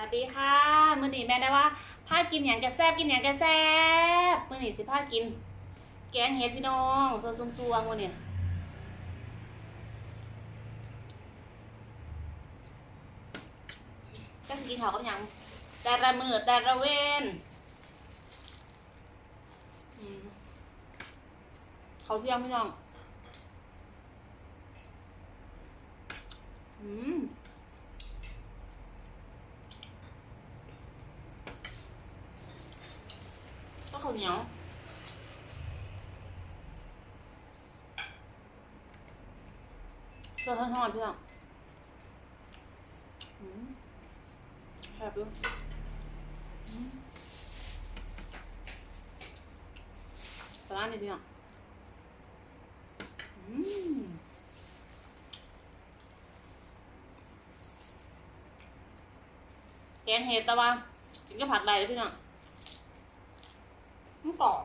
วัสดีค่ะมื้อนี้แม่ได้ว่าพากินอย่างกระแซบกินอย่างกระแซบมื้อนี้สิพากิน แกงเห็ดพี่น้องส่วนซุ่มๆมื้อนี้จะสิกินข้าวกับหยังแต่ละมือแต่ละเว้นเขาเที่ยงพี่น้องอืม ก็ข้าวเห นียวตัวทอดๆพี่น้องอืมแซ่บด้วยอืมปลาร้าเนี่ยพี่น้องอืมแกงเห็ดตะวันกินกับผักใดเลยพี่น้อง มันกรอบ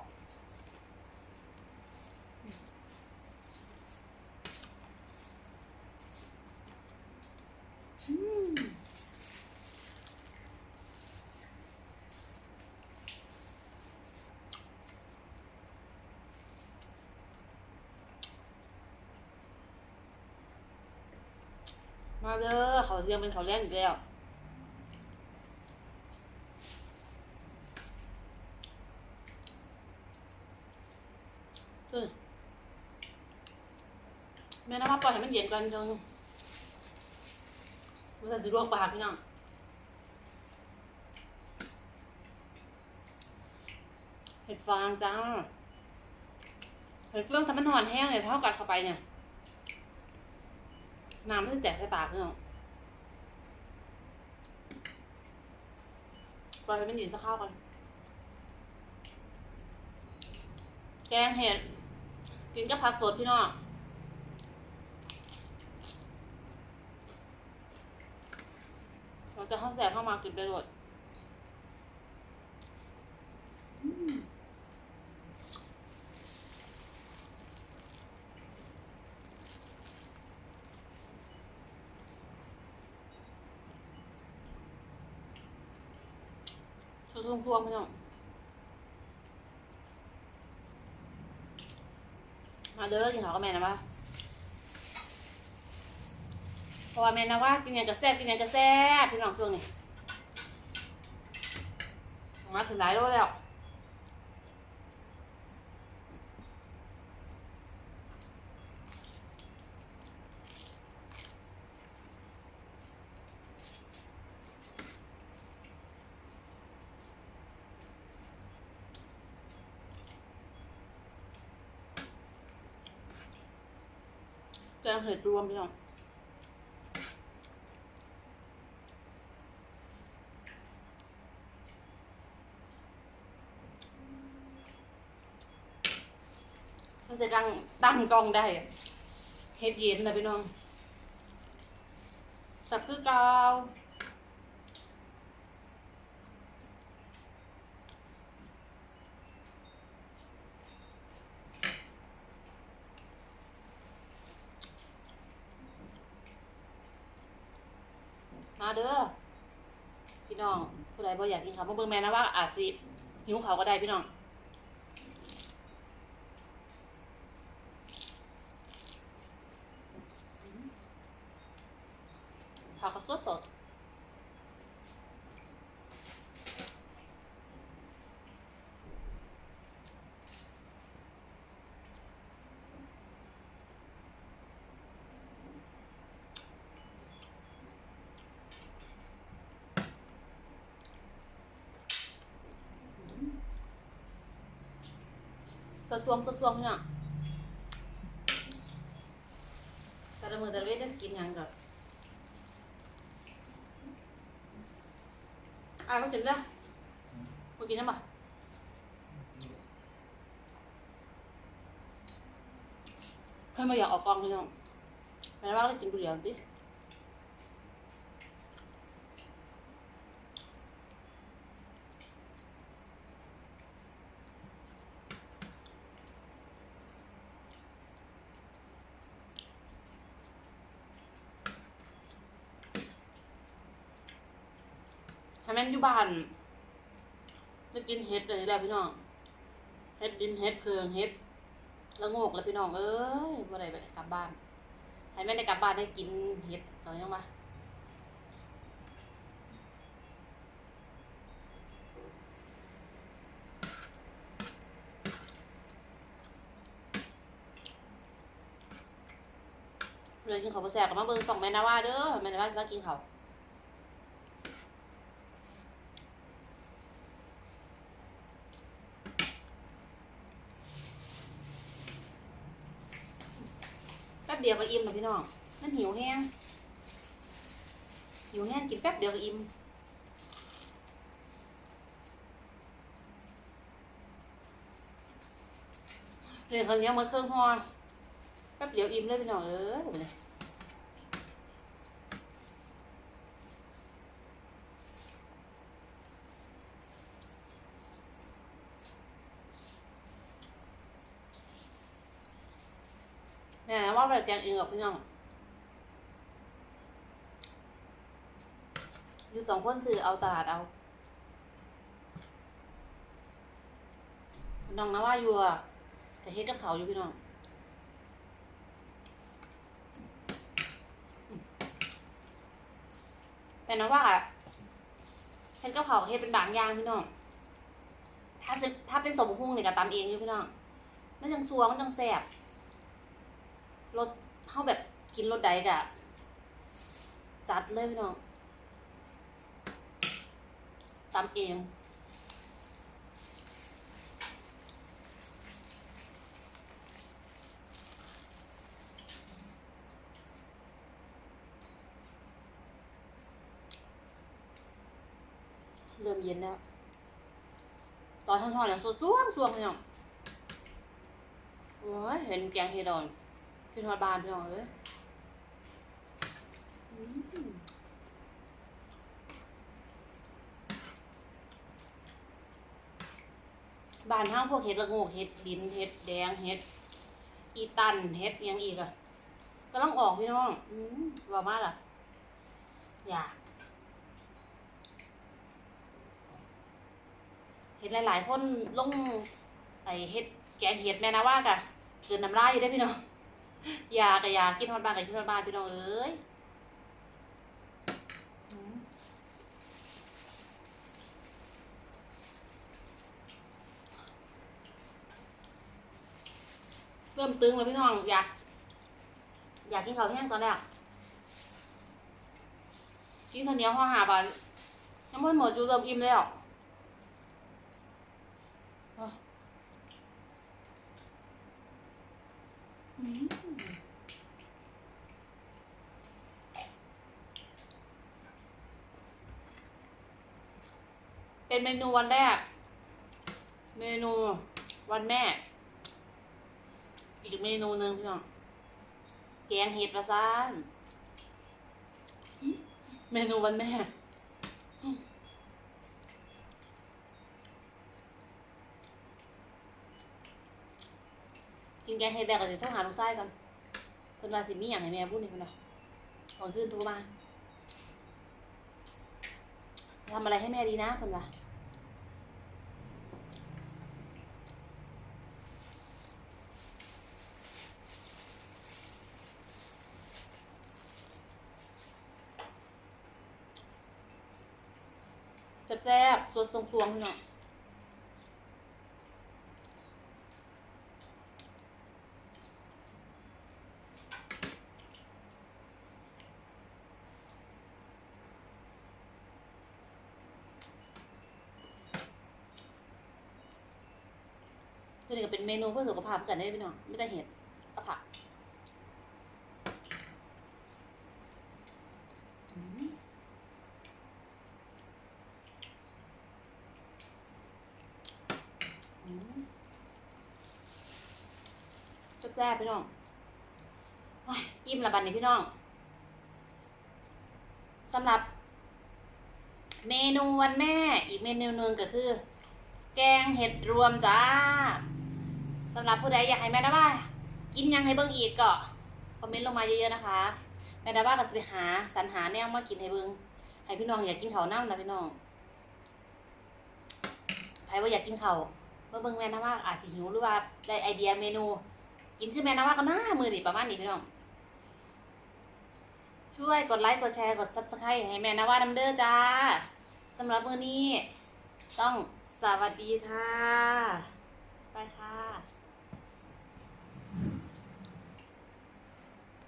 มาเด้อเขาเทียมเป็นเขาวแรกอีกแล้ว เออแม่น้ำมาปล่อยให้มันเย็นก่อนจังมันจะสิลวกปากพี่น้องเห็ดฟางจ้าเห็ดเฟืองทำมันหอนแห้งเนี่ยเท่ากัดเข้าไปเนี่ยน้ำมันจะแตกใส่ปากพี่น้องปล่อยให้มันเย็นสักข้าวก่อนแกงเห็ด กินกับผักสดพี่น้องเราจะเข้าแสบเข้ามากินไปเลยอืมสุดทุ่งพวงพี่น้อง มาเด้อกินข้าวกับแม่นะว่าเพราะว่าแม่นะว่ากินยังจะแซ่บกินยังจะแซ่บพี่น้องช่วงนี้มาถึงหลายโลแล้ว งเห็ดรวมพี่น้องเขาจะตั้งตั้งกล้องได้เห็ดเย็นนะพี่น้องสับคือเกา เด้อพี่น้องผู้ใดบ่อยากกินข้าวมาเบิ่งแม่นะว่า อาจสิหิวเขาก็ได้พี่น้องผักก็สดสด สดสวงสดสวงพี่น้องแต่ละมือแต่ละเวทได้กินยังก่อนอะมากินจ้มากินยังบ่เพื่อนมาอยากออกกองพี่น้องแม่ว่าได้กินบุหรี่ดิ แม่นอยู่บ้านจะกินเห็ดเลยแหละพี่น้องเห็ดดินเห็ดเพืองเห็ดละโงกแล้วพี่น้องเอ้ยบ่ได้ไปกลับบ้านให้แม่ได้กลับบ้านได้กินเห็ดเขายังวะเลยกินเขาวแซ่บกับมาเบิ่งส่องแม่นะว่าเด้อแม่นะว่าสิมากินเขาว เดียวก็อิ่มแล้วพี่น้องนั่นหิวแห้งหิวแห้งกินแป๊บเดียวก็อิ่มเรื่องเขาเนี้ยวมันเครื่องฮอแป๊บเดียวอิ่มเลยพี่น้องเออไปเลย แม่นะว่าเรา แจงเองกับพี่น้องอยู่สองคนคือเอาตลาดเอา น้องนะว่าอยู่อะแต่เฮ็ดกับเขาอยู่พี่น้องอืมแม่นะว่าเฮ็ดกับเขาเฮ็ดเป็นบางอย่างพี่น้อง ถ้าถ้าเป็นสมพุงเนี่ยก็ตำเองอยู่พี่น้อง มันจังซัวมันจังแซ่บ รสเท่าแบบกินรสใดกะจัดเลยพี่น้องตำเองเริ่มเย็นแล้ว ตอนทอดๆเนี่ยสวงสวงพี่น้องโอ้ยเห็นแกงเฮดอน ขึ้นฮอดบานพี่น้องเอ้ยบานห้างพวกเห็ดละโงกเห็ดดินเห็ดแดงเห็ด อีตันเห็ดยังอีกอะก็ต้องออกพี่น้องอืมว่ามาล่ะ อยากเห็ดหลาย ๆ คนลงไอเห็ดแกงเห็ดแม่นะว่ากะเกินน้ำลายอยู่ได้พี่น้อง ยากกับอยากกินฮอดบ้านกับกินฮอดบ้านพี่น้องเอ้ยเริ่มตึงแล้วพี่น้องอยาก อยากกินข้าวแห้งตอนแรกกินข้าวเหนียวห่อหาบานยังไม่หมดอยู่เริ่มอิ่มแล้วอะอืม เป็นเมนูวันแรก เมนูวันแม่ อีกเมนูหนึ่งพี่น้องแกงเห็ดปลาซานเมนูวันแม่กินแกงเห็ดแดกก็จะโทรหาลุงไส้กันเพิ่นว่าสิมีอย่างให้แม่พูดหนี่เพิ่นว่าก่อนขึ้นโทรมาทำอะไรให้แม่ดีนะเพิ่นว่า แซ่บๆสดทรงๆพี่น้องตัวนี้ก็เป็นเมนูเพื่อสุขภาพกันได้อพี่น้องไม่ได้เห็ดเอาผักอืม อืม แซ่บๆพี่น้องอิ่มละบันนี้พี่น้องสำหรับ เมนูวันแม่ อีกเมนูหนึ่งก็คือ แกงเห็ดรวมจ้าสำหรับผู้ใดอยากให้แม่ดาว่ากินยังให้เบิ่งอีกก็คอมเมนต์ลงมาเยอะๆนะคะ แม่ดาว่าก็สิไปหาสรรหาแนวมากินให้เบิ่งให้พี่น้องอยากกินข้าวน้ำนะพี่น้องใครว่าอยากกินข้าวเมื่อเบิ่งแม่นะว่าอาจสิหิวหรือว่าได้ไอเดียเมนู กินคือแม่นะว่าก็น่ามือดิประมาณนี้พี่น้อง ช่วยกดไลค์กดแชร์กดซับสไครต์ให้แม่นะว่าน้ำเด้อจ้าสำหรับมือนี้ ต้องสวัสดีค่ะ ไปค่ะ